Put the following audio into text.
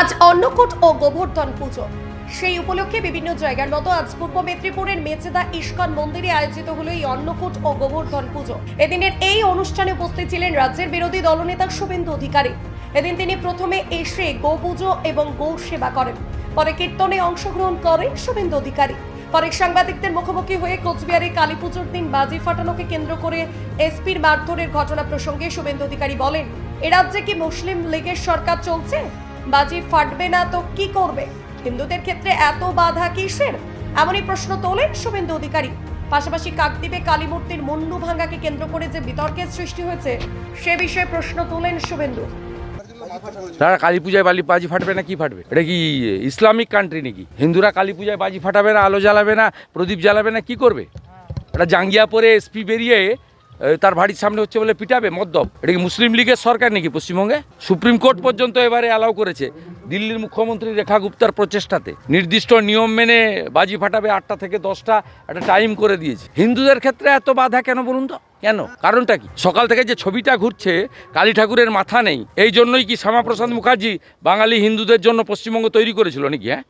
আজ অন্নকূট ও গোবর্ধন পুজো। সেই উপলক্ষে বিভিন্ন জায়গার মতো আজ পূর্ব মেদিনীপুরের মেচেদা ইস্কন মন্দিরে আয়োজিত হলো এই অন্নকূট ও গোবর্ধন পুজো। এদিনের এই অনুষ্ঠানে উপস্থিত ছিলেন রাজ্যের বিরোধী দলনেতা শুভেন্দু অধিকারী। এদিন তিনি প্রথমে এসে গো পুজো এবং গৌ সেবা করেন। পরে কীর্তনে অংশগ্রহণ করেন শুভেন্দু অধিকারী। পরে সাংবাদিকদের মুখোমুখি হয়ে কোচবিহারে কালী পুজোর দিন বাজি ফাটানোকে কেন্দ্র করে এসপির মারধরের ঘটনা প্রসঙ্গে শুভেন্দু অধিকারী বলেন, এ রাজ্যে কি মুসলিম লীগের সরকার চলছে? বাজি ফাটবে না তো কি করবে? হিন্দুদের ক্ষেত্রে এত বাধা কিসের? এমনই প্রশ্ন তোলেন শুভেন্দু অধিকারী। পাশাপাশি কাকদ্বীপে কালী মূর্তির মুন্ডু ভাঙ্গাকে কেন্দ্র করে যে বিতর্কের সৃষ্টি হয়েছে, সে বিষয়ে প্রশ্ন তোলেন শুভেন্দু। তারা কালী পূজায় বালি বাজি ফাটবে না কি ফাটবে? এটা কি ইসলামিক কান্ট্রি নাকি? হিন্দুরা কালী পূজায় বাজি ফাটাবে না, আলো জ্বালাবে না, প্রদীপ জ্বালাবে না, কি করবে? এটা জাঙ্গিয়া পরে এসপি বেরিয়ে তার বাড়ির সামনে হচ্ছে বলে পিটাবে, মদ্যপ। এটা কি মুসলিম লীগের সরকার নাকি পশ্চিমবঙ্গে? সুপ্রিম কোর্ট পর্যন্ত এবারে অ্যালাউ করেছে। দিল্লির মুখ্যমন্ত্রী রেখা গুপ্তার প্রচেষ্টাতে। নির্দিষ্ট নিয়ম মেনে বাজি ফাটাবে আটটা থেকে দশটা, একটা টাইম করে দিয়েছে। হিন্দুদের ক্ষেত্রে এত বাধা কেন বলুন তো? কেন? কারণটা কি? সকাল থেকে যে ছবিটা ঘুরছে, কালী ঠাকুরের মাথা নেই। এই জন্যই কি শ্যামাপ্রসাদ মুখার্জি বাঙালি হিন্দুদের জন্য পশ্চিমবঙ্গ তৈরি করেছিল নাকি হ্যাঁ?